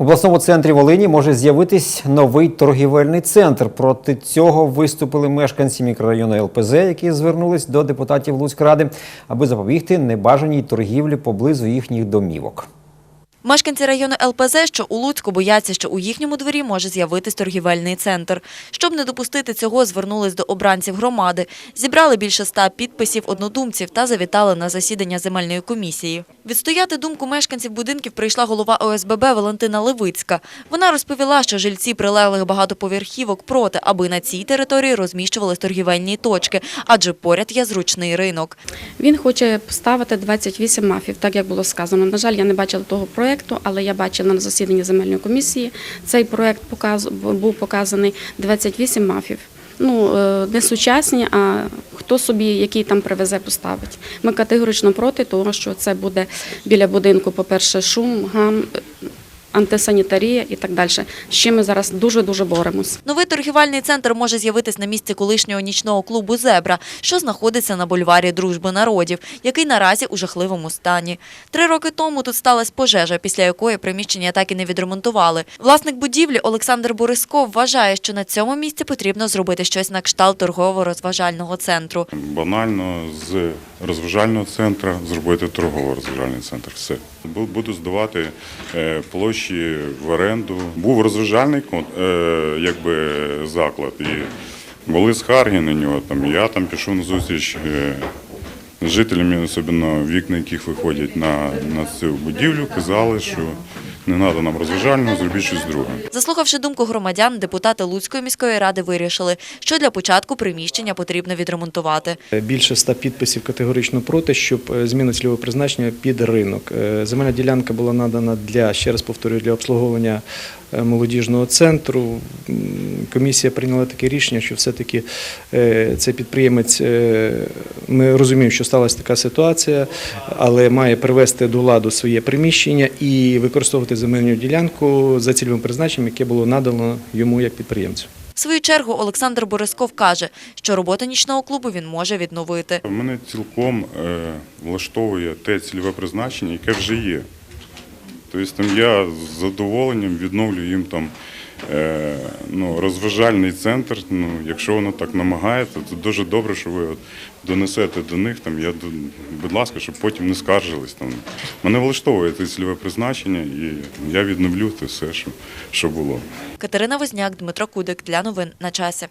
В обласному центрі Волині може з'явитись новий торгівельний центр. Проти цього виступили мешканці мікрорайону ЛПЗ, які звернулись до депутатів Луцькради, аби запобігти небажаній торгівлі поблизу їхніх домівок. Мешканці району ЛПЗ, що у Луцьку, бояться, що у їхньому дворі може з'явитись торгівельний центр. Щоб не допустити цього, звернулись до обранців громади. Зібрали більше ста підписів однодумців та завітали на засідання земельної комісії. Відстояти думку мешканців будинків прийшла голова ОСББ Валентина Левицька. Вона розповіла, що жильці прилеглих багатоповерхівок проти, аби на цій території розміщувались торгівельні точки, адже поряд є зручний ринок. Він хоче поставити 28 мафів, так як було сказано. На жаль, я не бачила того проєкту, але я бачила на засіданні земельної комісії. Цей проєкт був показаний 28 мафів. Ну, е, не сучасні, а хто собі, який там привезе, поставить. Ми категорично проти того, що це буде біля будинку, по-перше, шум, гам, антисанітарія і так далі. З чим ми зараз дуже-дуже боремось. Новий торгівельний центр може з'явитись на місці колишнього нічного клубу «Зебра», що знаходиться на бульварі Дружби народів, який наразі у жахливому стані. Три роки тому тут сталася пожежа, після якої приміщення так і не відремонтували. Власник будівлі Олександр Борисков вважає, що на цьому місці потрібно зробити щось на кшталт торгово-розважального центру. Банально з розважального центру зробити торгово-розважальний центр. Все. Бу- Буду здавати е, площі в оренду. Був розважальний е, якби, заклад. І були скарги на нього. Там, я там пішов на зустріч е, з жителями, особливо вікна, яких виходять на, на цю будівлю, казали, що не треба нам розважального, зробіть щось друге. Заслухавши думку громадян, депутати Луцької міської ради вирішили, що для початку приміщення потрібно відремонтувати. Більше ста підписів категорично проти, щоб е, зміна цільового призначення під ринок. Е, Земельна ділянка була надана для, ще раз повторюю, для обслуговування е, молодіжного центру. Комісія прийняла таке рішення, що все-таки е, цей підприємець, е, ми розуміємо, що сталася така ситуація, але має привести до ладу своє приміщення і використовувати земельну ділянку за цільовим призначенням, яке було надано йому як підприємцю. В свою чергу Олександр Борисков каже, що роботу нічного клубу він може відновити. Мене цілком е, влаштовує те цільове призначення, яке вже є. Тобто там я з задоволенням відновлю їм там ну, розважальний центр. Ну, якщо воно так намагається, то дуже добре, що ви донесете до них. Там, я, будь ласка, щоб потім не скаржились. Там. Мене влаштовує це цільове призначення, і я відновлю те все, що, що було. Катерина Возняк, Дмитро Кудик для новин на часі.